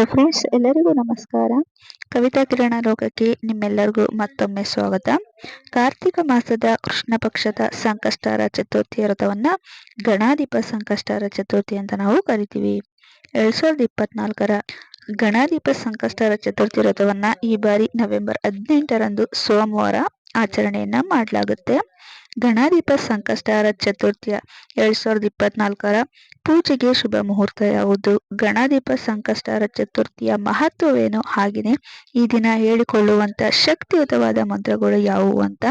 Hello friends ಎಲ್ಲರಿಗೂ ನಮಸ್ಕಾರ. ಕವಿತಾ ಕಿರಣ ಲೋಕಕ್ಕೆ ನಿಮ್ಮೆಲ್ಲರಿಗೂ ಮತ್ತೊಮ್ಮೆ ಸ್ವಾಗತ. ಕಾರ್ತಿಕ ಮಾಸದ ಕೃಷ್ಣ ಪಕ್ಷದ ಸಂಕಷ್ಟಾರ ಚತುರ್ಥಿ ವ್ರತವನ್ನ ಗಣಾಧಿಪ ಸಂಕಷ್ಟಾರ ಚತುರ್ಥಿ ಅಂತ ನಾವು ಕರಿತೀವಿ. ಎರಡ್ ಸಾವಿರದ ಇಪ್ಪತ್ನಾಲ್ಕರ ಗಣಾಧಿಪ ಸಂಕಷ್ಟರ ಚತುರ್ಥಿ ವ್ರತವನ್ನ ಈ ಬಾರಿ ನವೆಂಬರ್ ಹದಿನೆಂಟರಂದು ಸೋಮವಾರ ಆಚರಣೆಯನ್ನ ಮಾಡಲಾಗುತ್ತೆ. ಗಣಾಧಿಪ ಸಂಕಷ್ಟಹರ ಚತುರ್ಥಿಯ ಎರಡ್ ಸಾವಿರದ ಇಪ್ಪತ್ನಾಲ್ಕರ ಪೂಜೆಗೆ ಶುಭ ಮುಹೂರ್ತ ಯಾವುದು ಗಣಾಧಿಪ ಸಂಕಷ್ಟಹರ ಚತುರ್ಥಿಯ ಮಹತ್ವವೇನು ಹಾಗೆಯೇ ಈ ದಿನ ಹೇಳಿಕೊಳ್ಳುವಂತ ಶಕ್ತಿಯುತವಾದ ಮಂತ್ರಗಳು ಯಾವುವು ಅಂತ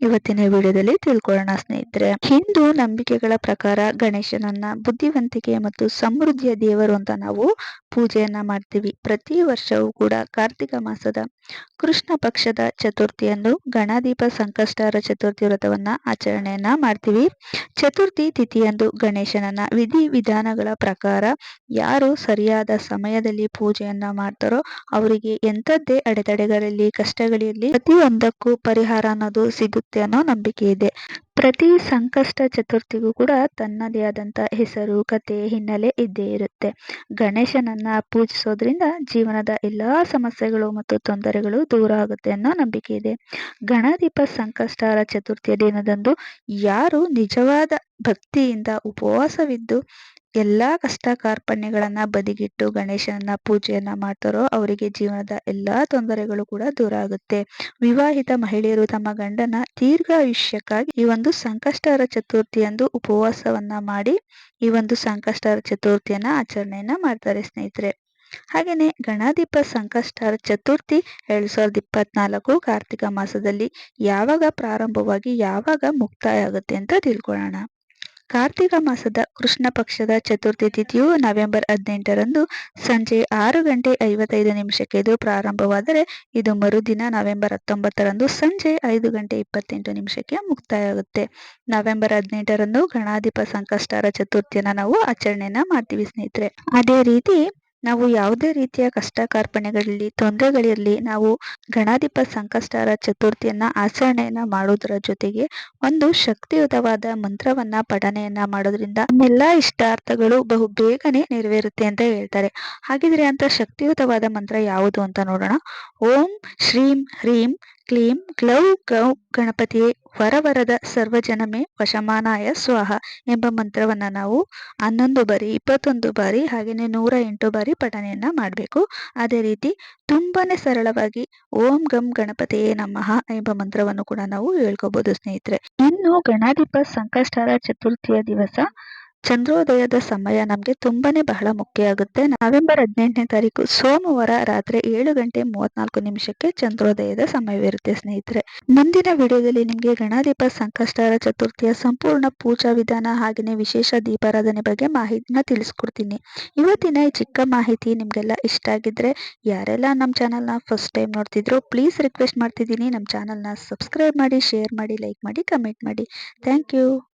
ಇವತ್ತಿನ ವಿಡಿಯೋದಲ್ಲಿ ತಿಳ್ಕೊಳ್ಳೋಣ ಸ್ನೇಹಿತರೆ. ಹಿಂದೂ ನಂಬಿಕೆಗಳ ಪ್ರಕಾರ ಗಣೇಶನನ್ನ ಬುದ್ಧಿವಂತಿಕೆ ಮತ್ತು ಸಮೃದ್ಧಿಯ ದೇವರು ಅಂತ ನಾವು ಪೂಜೆಯನ್ನ ಮಾಡ್ತೀವಿ. ಪ್ರತಿ ವರ್ಷವೂ ಕೂಡ ಕಾರ್ತಿಕ ಮಾಸದ ಕೃಷ್ಣ ಪಕ್ಷದ ಚತುರ್ಥಿಯಂದು ಗಣಾಧಿಪ ಸಂಕಷ್ಟಹರ ಚತುರ್ಥಿ ವ್ರತವನ್ನ ಆಚರಣೆಯನ್ನ ಮಾಡ್ತೀವಿ. ಚತುರ್ಥಿ ತಿಥಿಯಂದು ಗಣೇಶನನ್ನ ವಿಧಿ ವಿಧಾನಗಳ ಪ್ರಕಾರ ಯಾರು ಸರಿಯಾದ ಸಮಯದಲ್ಲಿ ಪೂಜೆಯನ್ನ ಮಾಡ್ತಾರೋ ಅವರಿಗೆ ಎಂಥದ್ದೇ ಅಡೆತಡೆಗಳಲ್ಲಿ ಕಷ್ಟಗಳಿರಲಿ ಪ್ರತಿಯೊಂದಕ್ಕೂ ಪರಿಹಾರ ಅನ್ನೋದು ಸಿಗುತ್ತೆ ಅನ್ನೋ ನಂಬಿಕೆ ಇದೆ. ಪ್ರತಿ ಸಂಕಷ್ಟ ಚತುರ್ಥಿಗೂ ಕೂಡ ತನ್ನದೇ ಆದಂಥ ಹೆಸರು, ಕತೆ, ಹಿನ್ನೆಲೆ ಇದ್ದೇ ಇರುತ್ತೆ. ಗಣೇಶನನ್ನ ಪೂಜಿಸೋದ್ರಿಂದ ಜೀವನದ ಎಲ್ಲಾ ಸಮಸ್ಯೆಗಳು ಮತ್ತು ತೊಂದರೆಗಳು ದೂರ ಆಗುತ್ತೆ ಅನ್ನೋ ನಂಬಿಕೆ ಇದೆ. ಗಣದೀಪ ಸಂಕಷ್ಟರ ಚತುರ್ಥಿಯ ದಿನದಂದು ಯಾರು ನಿಜವಾದ ಭಕ್ತಿಯಿಂದ ಉಪವಾಸವಿದ್ದು ಎಲ್ಲಾ ಕಷ್ಟ ಕಾರ್ಪಣ್ಯಗಳನ್ನ ಬದಿಗಿಟ್ಟು ಗಣೇಶನನ್ನ ಪೂಜೆಯನ್ನ ಮಾಡ್ತಾರೋ ಅವರಿಗೆ ಜೀವನದ ಎಲ್ಲಾ ತೊಂದರೆಗಳು ಕೂಡ ದೂರ ಆಗುತ್ತೆ. ವಿವಾಹಿತ ಮಹಿಳೆಯರು ತಮ್ಮ ಗಂಡನ ದೀರ್ಘಾಯುಷ್ಯಕ್ಕಾಗಿ ಈ ಒಂದು ಸಂಕಷ್ಟಹರ ಚತುರ್ಥಿಯಂದು ಉಪವಾಸವನ್ನ ಮಾಡಿ ಈ ಒಂದು ಸಂಕಷ್ಟರ ಚತುರ್ಥಿಯನ್ನ ಆಚರಣೆಯನ್ನ ಮಾಡ್ತಾರೆ ಸ್ನೇಹಿತರೆ. ಹಾಗೇನೆ ಗಣಾಧಿಪ ಸಂಕಷ್ಟರ ಚತುರ್ಥಿ ಎರಡ್ ಸಾವಿರದ ಇಪ್ಪತ್ನಾಲ್ಕು ಕಾರ್ತಿಕ ಮಾಸದಲ್ಲಿ ಯಾವಾಗ ಪ್ರಾರಂಭವಾಗಿ ಯಾವಾಗ ಮುಕ್ತಾಯ ಆಗುತ್ತೆ ಅಂತ ತಿಳ್ಕೊಳ್ಳೋಣ. ಕಾರ್ತಿಕ ಮಾಸದ ಕೃಷ್ಣ ಪಕ್ಷದ ಚತುರ್ಥಿ ತಿಥಿಯು ನವೆಂಬರ್ ಹದಿನೆಂಟರಂದು ಸಂಜೆ ಆರು ಗಂಟೆ ಐವತ್ತೈದು ನಿಮಿಷಕ್ಕೆ ಇದು ಪ್ರಾರಂಭವಾದರೆ ಇದು ಮರುದಿನ ನವೆಂಬರ್ ಹತ್ತೊಂಬತ್ತರಂದು ಸಂಜೆ ಐದು ಗಂಟೆ ಇಪ್ಪತ್ತೆಂಟು ನಿಮಿಷಕ್ಕೆ ಮುಕ್ತಾಯ ಆಗುತ್ತೆ ನವೆಂಬರ್ ಹದಿನೆಂಟರಂದು ಗಣಾಧಿಪ ಸಂಕಷ್ಟರ ಚತುರ್ಥಿಯನ್ನ ನಾವು ಆಚರಣೆಯನ್ನ ಮಾಡ್ತೀವಿ ಸ್ನೇಹಿತರೆ. ಅದೇ ರೀತಿ ನಾವು ಯಾವುದೇ ರೀತಿಯ ಕಷ್ಟ ಕಾರ್ಪಣ್ಯಗಳಲ್ಲಿ ತೊಂದರೆಗಳಿರಲಿ, ನಾವು ಗಣಾಧಿಪ ಸಂಕಷ್ಟರ ಚತುರ್ಥಿಯನ್ನ ಆಚರಣೆಯನ್ನ ಮಾಡೋದರ ಜೊತೆಗೆ ಒಂದು ಶಕ್ತಿಯುತವಾದ ಮಂತ್ರವನ್ನ ಪಠನೆಯನ್ನ ಮಾಡೋದ್ರಿಂದ ನಮ್ಮೆಲ್ಲಾ ಇಷ್ಟಾರ್ಥಗಳು ಬಹು ಬೇಗನೆ ನೆರವೇರುತ್ತೆ ಅಂತ ಹೇಳ್ತಾರೆ. ಹಾಗಿದ್ರೆ ಅಂತ ಶಕ್ತಿಯುತವಾದ ಮಂತ್ರ ಯಾವುದು ಅಂತ ನೋಡೋಣ. ಓಂ ಶ್ರೀಂ ಹ್ರೀಂ ಕ್ಲೀಂ ಗ್ಲೌ ಗೌ ಗಣಪತಿಯೇ ವರವರದ ಸರ್ವಜನಮೇ ವಶಮಾನಾಯ ಸ್ವಾಹ ಎಂಬ ಮಂತ್ರವನ್ನ ನಾವು ಹನ್ನೊಂದು ಬಾರಿ, ಇಪ್ಪತ್ತೊಂದು ಬಾರಿ ಹಾಗೆಯೇ ನೂರ ಎಂಟು ಬಾರಿ ಪಠನೆಯನ್ನ ಮಾಡಬೇಕು. ಅದೇ ರೀತಿ ತುಂಬಾನೇ ಸರಳವಾಗಿ ಓಂ ಗಂ ಗಣಪತಿಯೇ ನಮಃ ಎಂಬ ಮಂತ್ರವನ್ನು ಕೂಡ ನಾವು ಹೇಳ್ಕೋಬಹುದು ಸ್ನೇಹಿತರೆ. ಇನ್ನು ಗಣಾಧಿಪ ಸಂಕಷ್ಟರ ಚತುರ್ಥಿಯ ದಿವಸ ಚಂದ್ರೋದಯದ ಸಮಯ ನಮಗೆ ತುಂಬಾನೇ ಬಹಳ ಮುಖ್ಯ ಆಗುತ್ತೆ. ನವೆಂಬರ್ ಹದಿನೆಂಟನೇ ತಾರೀಕು ಸೋಮವಾರ ರಾತ್ರಿ ಏಳು ಗಂಟೆ ಮೂವತ್ನಾಲ್ಕು ನಿಮಿಷಕ್ಕೆ ಚಂದ್ರೋದಯದ ಸಮಯವಿರುತ್ತೆ ಸ್ನೇಹಿತರೆ. ಮುಂದಿನ ವಿಡಿಯೋದಲ್ಲಿ ನಿಮಗೆ ಗಣಾಧಿಪ ಸಂಕಷ್ಟರ ಚತುರ್ಥಿಯ ಸಂಪೂರ್ಣ ಪೂಜಾ ವಿಧಾನ ಹಾಗೆಯೇ ವಿಶೇಷ ದೀಪಾರಾಧನೆ ಬಗ್ಗೆ ಮಾಹಿತಿನ ತಿಳಿಸ್ಕೊಡ್ತೀನಿ. ಇವತ್ತಿನ ಈ ಚಿಕ್ಕ ಮಾಹಿತಿ ನಿಮ್ಗೆಲ್ಲ ಇಷ್ಟ ಆಗಿದ್ರೆ ಯಾರೆಲ್ಲ ನಮ್ಮ ಚಾನಲ್ನ ಫಸ್ಟ್ ಟೈಮ್ ನೋಡ್ತಿದ್ರು ಪ್ಲೀಸ್ ರಿಕ್ವೆಸ್ಟ್ ಮಾಡ್ತಿದ್ದೀನಿ. ನಮ್ಮ ಚಾನಲ್ನ ಸಬ್ಸ್ಕ್ರೈಬ್ ಮಾಡಿ, ಶೇರ್ ಮಾಡಿ, ಲೈಕ್ ಮಾಡಿ, ಕಮೆಂಟ್ ಮಾಡಿ. Thank you.